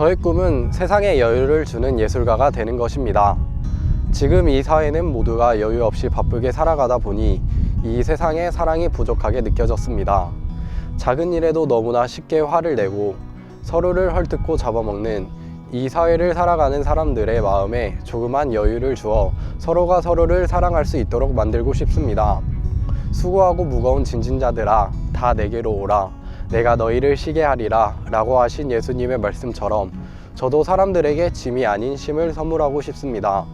저의 꿈은 세상에 여유를 주는 예술가가 되는 것입니다. 지금 이 사회는 모두가 여유 없이 바쁘게 살아가다 보니 이 세상에 사랑이 부족하게 느껴졌습니다. 작은 일에도 너무나 쉽게 화를 내고 서로를 헐뜯고 잡아먹는 이 사회를 살아가는 사람들의 마음에 조그만 여유를 주어 서로가 서로를 사랑할 수 있도록 만들고 싶습니다. 수고하고 무거운 진진자들아 다 내게로 오라 내가 너희를 쉬게 하리라 라고 하신 예수님의 말씀처럼 저도 사람들에게 짐이 아닌 쉼을 선물하고 싶습니다.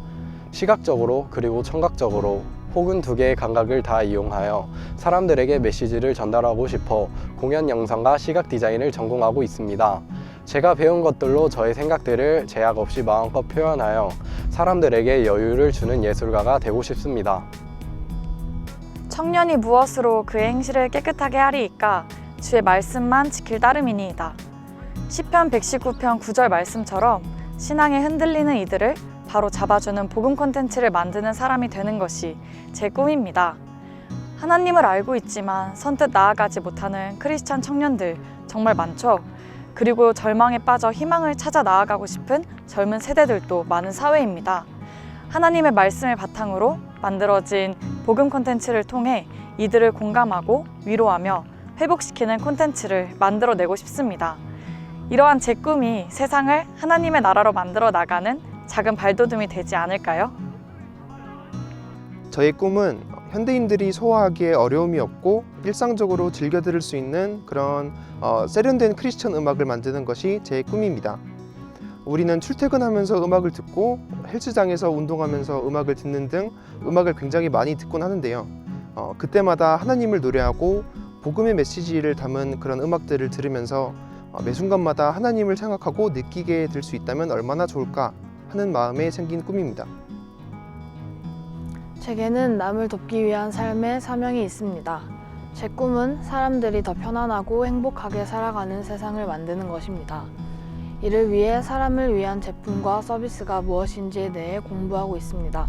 시각적으로 그리고 청각적으로 혹은 두 개의 감각을 다 이용하여 사람들에게 메시지를 전달하고 싶어 공연 영상과 시각 디자인을 전공하고 있습니다. 제가 배운 것들로 저의 생각들을 제약 없이 마음껏 표현하여 사람들에게 여유를 주는 예술가가 되고 싶습니다. 청년이 무엇으로 그의 행실을 깨끗하게 하리이까 주의 말씀만 지킬 따름이니이다. 시편 119편 9절 말씀처럼 신앙에 흔들리는 이들을 바로 잡아주는 복음 콘텐츠를 만드는 사람이 되는 것이 제 꿈입니다. 하나님을 알고 있지만 선뜻 나아가지 못하는 크리스찬 청년들 정말 많죠. 그리고 절망에 빠져 희망을 찾아 나아가고 싶은 젊은 세대들도 많은 사회입니다. 하나님의 말씀을 바탕으로 만들어진 복음 콘텐츠를 통해 이들을 공감하고 위로하며 회복시키는 콘텐츠를 만들어내고 싶습니다. 이러한 제 꿈이 세상을 하나님의 나라로 만들어 나가는 작은 발돋움이 되지 않을까요? 저의 꿈은 현대인들이 소화하기에 어려움이 없고 일상적으로 즐겨 들을 수 있는 그런 어, 세련된 크리스천 음악을 만드는 것이 제 꿈입니다. 우리는 출퇴근하면서 음악을 듣고 헬스장에서 운동하면서 음악을 듣는 등 음악을 굉장히 많이 듣곤 하는데요. 어, 그때마다 하나님을 노래하고 복음의 메시지를 담은 그런 음악들을 들으면서 어, 매 순간마다 하나님을 생각하고 느끼게 될 수 있다면 얼마나 좋을까 하는 마음에 생긴 꿈입니다. 제게는 남을 돕기 위한 삶의 사명이 있습니다. 제 꿈은 사람들이 더 편안하고 행복하게 살아가는 세상을 만드는 것입니다. 이를 위해 사람을 위한 제품과 서비스가 무엇인지에 대해 공부하고 있습니다.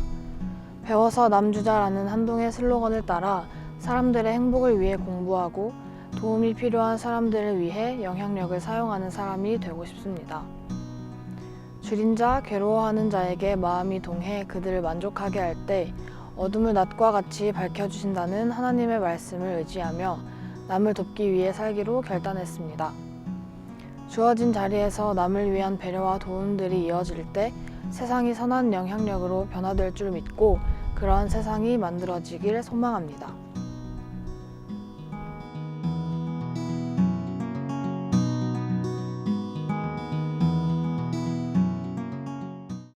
배워서 남주자라는 한동의 슬로건을 따라 사람들의 행복을 위해 공부하고 도움이 필요한 사람들을 위해 영향력을 사용하는 사람이 되고 싶습니다. 줄인 자, 괴로워하는 자에게 마음이 동해 그들을 만족하게 할 때 어둠을 낮과 같이 밝혀주신다는 하나님의 말씀을 의지하며 남을 돕기 위해 살기로 결단했습니다. 주어진 자리에서 남을 위한 배려와 도움들이 이어질 때 세상이 선한 영향력으로 변화될 줄 믿고 그러한 세상이 만들어지길 소망합니다.